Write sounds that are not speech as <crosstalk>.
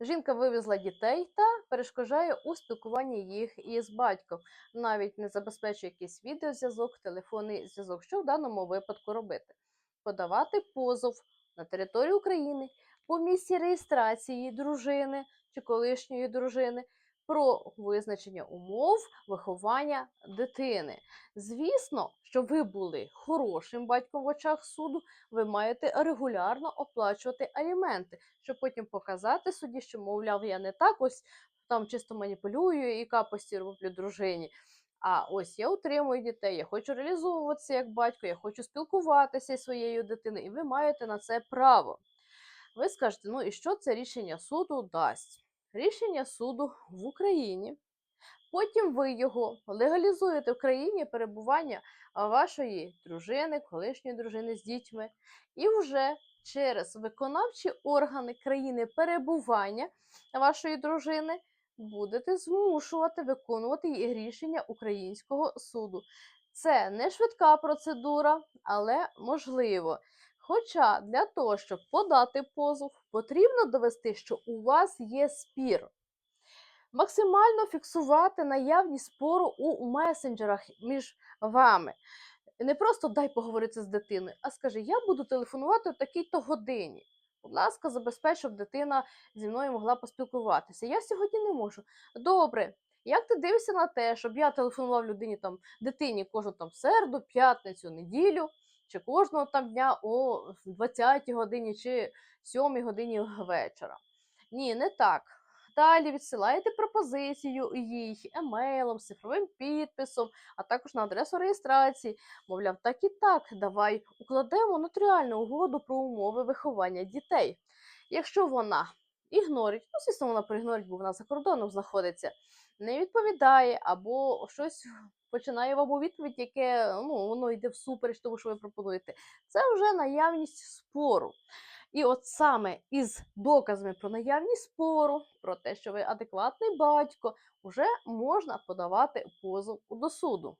Жінка вивезла дітей та перешкоджає у спілкуванні їх із батьком, навіть не забезпечує якийсь відеозв'язок, телефонний зв'язок. Що в даному випадку робити? Подавати позов на територію України по місці реєстрації дружини чи колишньої дружини про визначення умов виховання дитини. Звісно, що ви були хорошим батьком в очах суду, ви маєте регулярно оплачувати аліменти, щоб потім показати суді, що, мовляв, я не так ось там чисто маніпулюю і капості роблю дружині. А ось я утримую дітей, я хочу реалізовуватися як батько, я хочу спілкуватися зі своєю дитиною, і ви маєте на це право. Ви скажете, ну і що це рішення суду дасть? Рішення суду в Україні. Потім ви його легалізуєте в країні перебування вашої дружини, колишньої дружини з дітьми, і вже через виконавчі органи країни перебування вашої дружини будете змушувати виконувати її рішення українського суду. Це не швидка процедура, але можливо. Хоча для того, щоб подати позов, потрібно довести, що у вас є спір. Максимально фіксувати наявність спору у месенджерах між вами. Не просто дай поговорити з дитиною, а скажи, я буду телефонувати о такій-то годині. Будь ласка, забезпеч, щоб дитина зі мною могла поспілкуватися. Я сьогодні не можу. Добре, як ти дивишся на те, щоб я телефонував людині там дитині кожну там середу, п'ятницю, неділю, чи кожного там дня о 20 годині чи 7 годині вечора? Ні, не так. Далі відсилаєте пропозицію їй емейлом, цифровим підписом, а також на адресу реєстрації. Мовляв, так і так, давай укладемо нотаріальну угоду про умови виховання дітей. Якщо вона ігнорить, ну, звісно, вона проігнорить, бо вона за кордоном знаходиться, не відповідає або щось <laughs> починає вам у відповідь, яке ну, воно йде всупереч тому, що ви пропонуєте. Це вже наявність спору. І от саме із доказами про наявність спору, про те, що ви адекватний батько, вже можна подавати позов до суду.